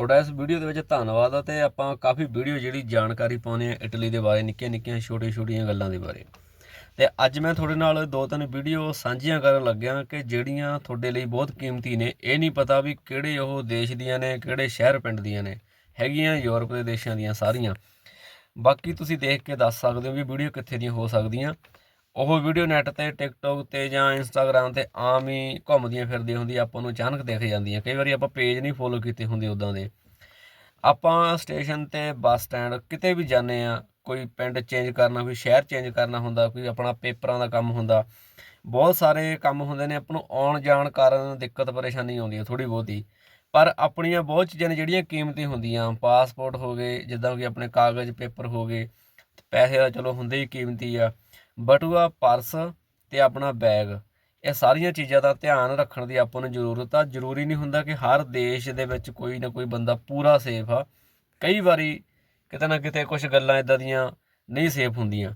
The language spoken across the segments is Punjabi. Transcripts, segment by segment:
ਤੁਹਾਡਾ ਇਸ ਵੀਡੀਓ ਦੇ ਵਿੱਚ ਧੰਨਵਾਦ ਆ ਤੇ ਆਪਾਂ ਕਾਫੀ ਵੀਡੀਓ ਜਿਹੜੀ ਜਾਣਕਾਰੀ ਪਾਉਂਦੇ ਆ ਇਟਲੀ ਦੇ ਬਾਰੇ ਨਿੱਕੀਆਂ ਨਿੱਕੀਆਂ ਛੋਟੀਆਂ ਛੋਟੀਆਂ ਗੱਲਾਂ ਦੇ ਬਾਰੇ। ਤੇ ਅੱਜ ਮੈਂ ਤੁਹਾਡੇ ਨਾਲ ਦੋ ਤਿੰਨ ਵੀਡੀਓ ਸਾਂਝੀਆਂ ਕਰਨ ਲੱਗਿਆ ਕਿ ਜਿਹੜੀਆਂ ਤੁਹਾਡੇ ਲਈ ਬਹੁਤ ਕੀਮਤੀ ਨੇ। ਇਹ ਨਹੀਂ ਪਤਾ ਵੀ ਕਿਹੜੇ ਉਹ ਦੇਸ਼ ਦੀਆਂ ਨੇ, ਕਿਹੜੇ ਸ਼ਹਿਰ ਪਿੰਡ ਦੀਆਂ ਨੇ, ਹੈਗੀਆਂ ਯੂਰਪ ਦੇ ਦੇਸ਼ਾਂ ਦੀਆਂ ਸਾਰੀਆਂ। ਬਾਕੀ ਤੁਸੀਂ ਦੇਖ ਕੇ ਦੱਸ ਸਕਦੇ ਹੋ ਵੀ ਵੀਡੀਓ ਕਿੱਥੇ ਦੀਆਂ ਹੋ ਸਕਦੀਆਂ। ਉਹ ਵੀਡੀਓ ਨੈਟ ਤੇ ਟਿਕਟੋਕ ਤੇ ਜਾਂ ਇੰਸਟਾਗ੍ਰam ਤੇ ਆਮ ਹੀ ਘੁੰਮਦੀਆਂ ਫਿਰਦੀਆਂ ਹੁੰਦੀਆਂ, ਆਪਾਂ ਨੂੰ ਅਚਾਨਕ ਦਿਖ ਜਾਂਦੀਆਂ। ਕਈ ਵਾਰੀ ਆਪਾਂ ਪੇਜ ਨਹੀਂ ਫੋਲੋ ਕੀਤੇ ਹੁੰਦੇ ਉਦਾਂ ਦੇ। ਆਪਾਂ ਸਟੇਸ਼ਨ ਤੇ ਬੱਸ ਸਟੈਂਡ ਕਿਤੇ ਵੀ ਜਾਂਦੇ ਆ ਕੋਈ ਪਿੰਡ ਚੇਂਜ ਕਰਨਾ, ਕੋਈ ਸ਼ਹਿਰ ਚੇਂਜ ਕਰਨਾ ਹੁੰਦਾ, ਕੋਈ ਆਪਣਾ ਪੇਪਰਾਂ ਦਾ ਕੰਮ ਹੁੰਦਾ, ਬਹੁਤ ਸਾਰੇ ਕੰਮ ਹੁੰਦੇ ਨੇ, ਆਪਾਂ ਨੂੰ ਆਉਣ ਜਾਣ ਕਾਰਨ ਦਿੱਕਤ ਪਰੇਸ਼ਾਨੀ ਆਉਂਦੀ ਹੈ ਥੋੜੀ ਬਹੁਤੀ। ਪਰ ਆਪਣੀਆਂ ਬਹੁਤ ਚੀਜ਼ਾਂ ਨੇ ਜਿਹੜੀਆਂ ਕੀਮਤੀ ਹੁੰਦੀਆਂ ਪਾਸਪੋਰਟ ਹੋ ਗਏ, ਜਿੱਦਾਂ ਕਿ ਆਪਣੇ ਕਾਗਜ਼ ਪੇਪਰ ਹੋ ਗਏ, ਪੈਸੇ ਤਾਂ ਚਲੋ ਹੁੰਦੇ ਹੀ ਕੀਮਤੀ ਆ। ਬਟੂਆ, ਪਰਸ ਅਤੇ ਆਪਣਾ ਬੈਗ। ਇਹ ਸਾਰੀਆਂ ਚੀਜ਼ਾਂ ਦਾ ਧਿਆਨ ਰੱਖਣ ਦੀ ਆਪਾਂ ਨੂੰ ਜ਼ਰੂਰਤ ਆ। ਜ਼ਰੂਰੀ ਨਹੀਂ ਹੁੰਦਾ ਕਿ ਹਰ ਦੇਸ਼ ਦੇ ਵਿੱਚ ਕੋਈ ਨਾ ਕੋਈ ਬੰਦਾ ਪੂਰਾ ਸੇਫ ਆ। ਕਈ ਵਾਰੀ ਕਿਤੇ ਨਾ ਕਿਤੇ ਕੁਝ ਗੱਲਾਂ ਇਦਾਂ ਦੀਆਂ ਨਹੀਂ ਸੇਫ ਹੁੰਦੀਆਂ।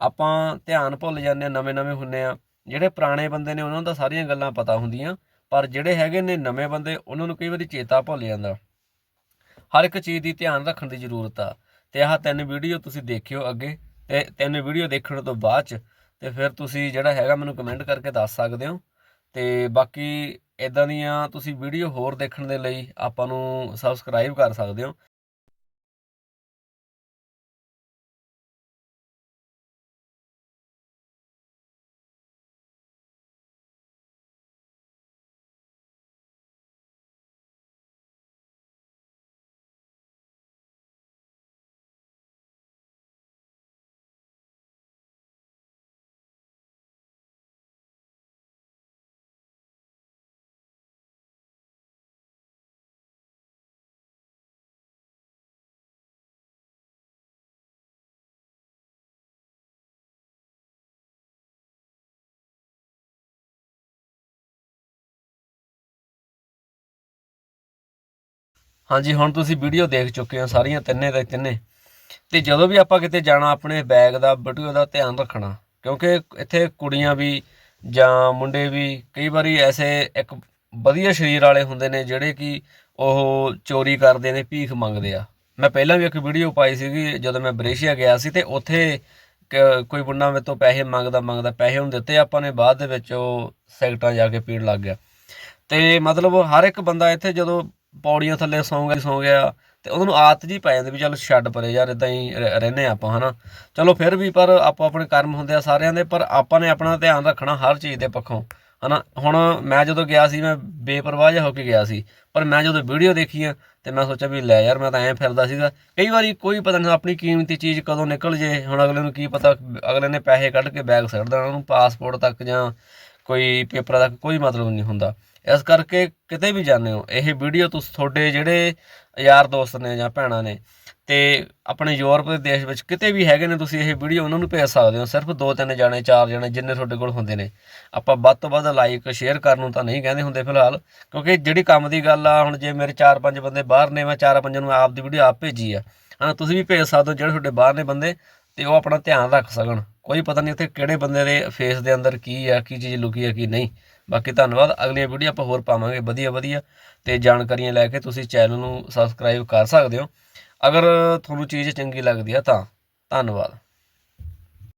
ਆਪਾਂ ਧਿਆਨ ਭੁੱਲ ਜਾਂਦੇ ਆ ਨਵੇਂ ਨਵੇਂ ਹੁੰਨੇ ਆ ਜਿਹੜੇ ਪੁਰਾਣੇ ਬੰਦੇ ਨੇ ਉਹਨਾਂ ਨੂੰ ਤਾਂ ਸਾਰੀਆਂ ਗੱਲਾਂ ਪਤਾ ਹੁੰਦੀਆਂ, ਪਰ ਜਿਹੜੇ ਹੈਗੇ ਨੇ ਨਵੇਂ ਬੰਦੇ, ਉਹਨਾਂ ਨੂੰ ਕਈ ਵਾਰੀ ਚੇਤਾ ਭੁੱਲ ਜਾਂਦਾ। ਹਰ ਇੱਕ ਚੀਜ਼ ਦੀ ਧਿਆਨ ਰੱਖਣ ਦੀ ਜ਼ਰੂਰਤ ਆ। ਤੇ ਆਹ ਤਿੰਨ ਵੀਡੀਓ ਤੁਸੀਂ ਦੇਖਿਓ ਅੱਗੇ। ਤੇ ਤਿੰਨ ਵੀਡੀਓ ਦੇਖਣ ਤੋਂ ਬਾਅਦ ਚ ਤੇ ਫਿਰ ਤੁਸੀਂ ਜਿਹੜਾ ਹੈਗਾ ਮੈਨੂੰ ਕਮੈਂਟ ਕਰਕੇ ਦੱਸ ਸਕਦੇ ਹੋ। ਤੇ ਬਾਕੀ ਇਦਾਂ ਦੀਆਂ ਤੁਸੀਂ ਵੀਡੀਓ ਹੋਰ ਦੇਖਣ ਦੇ ਲਈ ਆਪਾਂ ਨੂੰ ਸਬਸਕ੍ਰਾਈਬ ਕਰ ਸਕਦੇ ਹੋ। ਹਾਂਜੀ, ਹੁਣ ਤੁਸੀਂ ਵੀਡੀਓ ਦੇਖ ਚੁੱਕੇ ਹੋ ਸਾਰੀਆਂ ਤਿੰਨੇ ਦੇ ਤਿੰਨੇ। ਤੇ ਜਦੋਂ ਵੀ ਆਪਾਂ ਕਿਤੇ ਜਾਣਾ, ਆਪਣੇ ਬੈਗ ਦਾ, ਬਟੂਏ ਦਾ ਧਿਆਨ ਰੱਖਣਾ, ਕਿਉਂਕਿ ਇੱਥੇ ਕੁੜੀਆਂ ਵੀ ਜਾਂ ਮੁੰਡੇ ਵੀ ਕਈ ਵਾਰੀ ਐਸੇ ਇੱਕ ਵਧੀਆ ਸਰੀਰ ਵਾਲੇ ਹੁੰਦੇ ਨੇ, ਜਿਹੜੇ ਕਿ ਉਹ ਚੋਰੀ ਕਰਦੇ ਨੇ, ਭੀਖ ਮੰਗਦੇ ਆ। ਮੈਂ ਪਹਿਲਾਂ ਵੀ ਇੱਕ ਵੀਡੀਓ ਪਾਈ ਸੀਗੀ, ਜਦੋਂ ਮੈਂ ਬਰੇਸ਼ੀਆ ਗਿਆ ਸੀ, ਤੇ ਉੱਥੇ ਕ- ਕੋਈ ਮੁੰਡਾ ਮੇਰੇ ਤੋਂ ਪੈਸੇ ਮੰਗਦਾ ਮੰਗਦਾ, ਪੈਸੇ ਹੁਣ ਦਿੱਤੇ, ਆਪਾਂ ਨੇ ਬਾਅਦ ਦੇ ਵਿੱਚ ਉਹ ਸਿਗਰਟਾਂ ਜਾ ਕੇ ਪੀਣ ਲੱਗ ਗਿਆ। ਤੇ ਮਤਲਬ ਹਰ ਇੱਕ ਬੰਦਾ ਇੱਥੇ ਜਦੋਂ ਪੌੜੀਆਂ ਥੱਲੇ ਸੌਂ ਗਿਆ ਸੌਂ ਗਿਆ ਤੇ ਉਹਨਾਂ ਨੂੰ ਆਦਤ ਜੀ ਪੈ ਜਾਂਦੀ ਵੀ ਚੱਲ ਛੱਡ ਪਰੇ ਯਾਰ ਇਦਾਂ ਹੀ ਰ- ਰਹਿੰਦੇ ਹਾਂ ਆਪਾਂ, ਹਨਾ। ਚਲੋ ਫਿਰ ਵੀ ਪਰ ਆਪੋ ਆਪਣੇ ਕਰਮ ਹੁੰਦੇ ਆ ਸਾਰਿਆਂ ਦੇ, ਪਰ ਆਪਾਂ ਨੇ ਆਪਣਾ ਧਿਆਨ ਰੱਖਣਾ ਹਰ ਚੀਜ਼ ਦੇ ਪੱਖੋਂ, ਹਨਾ। ਹੁਣ ਮੈਂ ਜਦੋਂ ਗਿਆ ਸੀ, ਮੈਂ ਬੇਪਰਵਾਹ ਜਿਹਾ ਹੋ ਕੇ ਗਿਆ ਸੀ, ਪਰ ਮੈਂ ਜਦੋਂ ਵੀਡੀਓ ਦੇਖੀ ਆ ਤੇ ਮੈਂ ਸੋਚਿਆ ਵੀ ਲੈ ਯਾਰ, ਮੈਂ ਤਾਂ ਐਂ ਫਿਰਦਾ ਸੀਗਾ। ਕਈ ਵਾਰੀ ਕੋਈ ਪਤਾ ਨਹੀਂ ਆਪਣੀ ਕੀਮਤੀ ਚੀਜ਼ ਕਦੋਂ ਨਿਕਲ ਜੇ, ਹੁਣ ਅਗਲੇ ਨੂੰ ਕੀ ਪਤਾ, ਅਗਲੇ ਨੇ ਪੈਸੇ ਕੱਢ ਕੇ ਬੈਗ ਸੱਟ ਦੇਣਾ ਉਹਨੂੰ, ਪਾਸਪੋਰਟ ਤੱਕ ਜਾਂ ਕੋਈ ਪੇਪਰਾਂ ਤੱਕ, ਕੋਈ ਮਤਲਬ ਨਹੀਂ ਹੁੰਦਾ। ਇਸ ਕਰਕੇ ਕਿਤੇ ਵੀ ਜਾਂਦੇ ਹੋ, ਇਹ ਵੀਡੀਓ ਤੁਸੀਂ, ਤੁਹਾਡੇ ਜਿਹੜੇ ਯਾਰ ਦੋਸਤ ਨੇ ਜਾਂ ਭੈਣਾਂ ਨੇ ਤੇ ਆਪਣੇ ਯੂਰਪ ਦੇ ਦੇਸ਼ ਵਿੱਚ ਕਿਤੇ ਵੀ ਹੈਗੇ ਨੇ, ਤੁਸੀਂ ਇਹ ਵੀਡੀਓ ਉਹਨਾਂ ਨੂੰ ਭੇਜ ਸਕਦੇ ਹੋ। ਸਿਰਫ ਦੋ ਤਿੰਨ ਜਾਣੇ, ਚਾਰ ਜਾਣੇ ਜਿੰਨੇ ਤੁਹਾਡੇ ਕੋਲ ਹੁੰਦੇ ਨੇ। ਆਪਾਂ ਵੱਧ ਤੋਂ ਵੱਧ ਲਾਈਕ ਸ਼ੇਅਰ ਕਰਨ ਨੂੰ ਤਾਂ ਨਹੀਂ ਕਹਿੰਦੇ ਹੁੰਦੇ ਫਿਲਹਾਲ, ਕਿਉਂਕਿ ਜਿਹੜੀ ਕੰਮ ਦੀ ਗੱਲ ਆ, ਹੁਣ ਜੇ ਮੇਰੇ ਚਾਰ ਪੰਜ ਬੰਦੇ ਬਾਹਰ ਨੇ, ਮੈਂ ਚਾਰ ਪੰਜ ਨੂੰ ਆਪ ਦੀ ਵੀਡੀਓ ਆਪ ਭੇਜੀ ਆ। ਹਨਾ, ਤੁਸੀਂ ਵੀ ਭੇਜ ਸਕਦੇ ਹੋ, ਜਿਹੜੇ ਤੁਹਾਡੇ ਬਾਹਰ ਨੇ ਬੰਦੇ, ਤੇ ਉਹ ਆਪਣਾ ਧਿਆਨ ਰੱਖ ਸਕਣ। ਕੋਈ ਪਤਾ ਨਹੀਂ ਉੱਥੇ ਕਿਹੜੇ ਬੰਦੇ ਦੇ ਫੇਸ ਦੇ ਅੰਦਰ ਕੀ ਆ, ਕੀ ਚੀਜ਼ ਲੁਕੀ ਆ, ਕੀ ਨਹੀਂ। ਬਾਕੀ ਧੰਨਵਾਦ। ਅਗਲੀ ਵੀਡੀਓ ਆਪਾਂ ਹੋਰ ਪਾਵਾਂਗੇ। ਵਧੀਆ ਵਧੀਆ। ਤੇ ਜਾਣਕਾਰੀਆਂ ਲੈ ਕੇ ਤੁਸੀਂ ਚੈਨਲ ਨੂੰ ਸਬਸਕ੍ਰਾਈਬ ਕਰ ਸਕਦੇ ਹੋ। ਅਗਰ ਤੁਹਾਨੂੰ ਚੀਜ਼ ਚੰਗੀ ਲੱਗਦੀ ਆ ਤਾਂ ਧੰਨਵਾਦ।